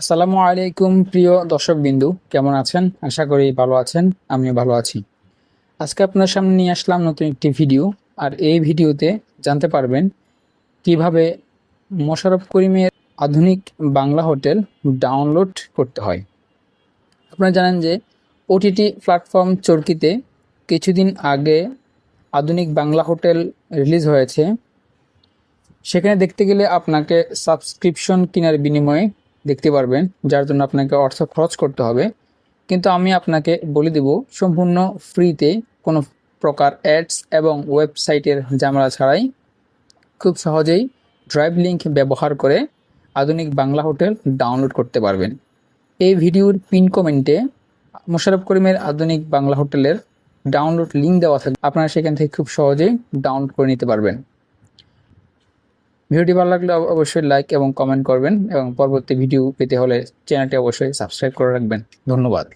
আসসালামু আলাইকুম, প্রিয় দর্শক বিন্দু কেমন আছেন? আশা করি ভালো আছেন, আমিও ভালো আছি। আজকে আপনার সামনে নিয়ে আসলাম নতুন একটি ভিডিও, আর এই ভিডিওতে জানতে পারবেন কীভাবে মোশারফ করিমের আধুনিক বাংলা হোটেল ডাউনলোড করতে হয়। আপনারা জানেন যে ওটিটি প্ল্যাটফর্ম চরকিতে কিছুদিন আগে আধুনিক বাংলা হোটেল রিলিজ হয়েছে। সেখানে দেখতে গেলে আপনাকে সাবস্ক্রিপশন কেনার বিনিময়ে দেখতে পারবেন, যার জন্য আপনাকে অর্থ খরচ করতে হবে। কিন্তু আমি আপনাকে বলে দেব, সম্পূর্ণ ফ্রিতে কোনো প্রকার অ্যাডস এবং ওয়েবসাইটের ঝামেলা ছাড়াই খুব সহজেই ড্রাইভ লিঙ্ক ব্যবহার করে আধুনিক বাংলা হোটেল ডাউনলোড করতে পারবেন। এই ভিডিওর পিন কমেন্টে মোশারফ করিমের আধুনিক বাংলা হোটেলের ডাউনলোড লিঙ্ক দেওয়া থাকবে। আপনারা সেখান থেকে খুব সহজেই ডাউনলোড করে নিতে পারবেন। ভিডিওটি ভালো লাগলে অবশ্যই লাইক এবং কমেন্ট করবেন এবং পরবর্তী ভিডিও পেতে হলে চ্যানেলটি অবশ্যই সাবস্ক্রাইব করে রাখবেন। ধন্যবাদ।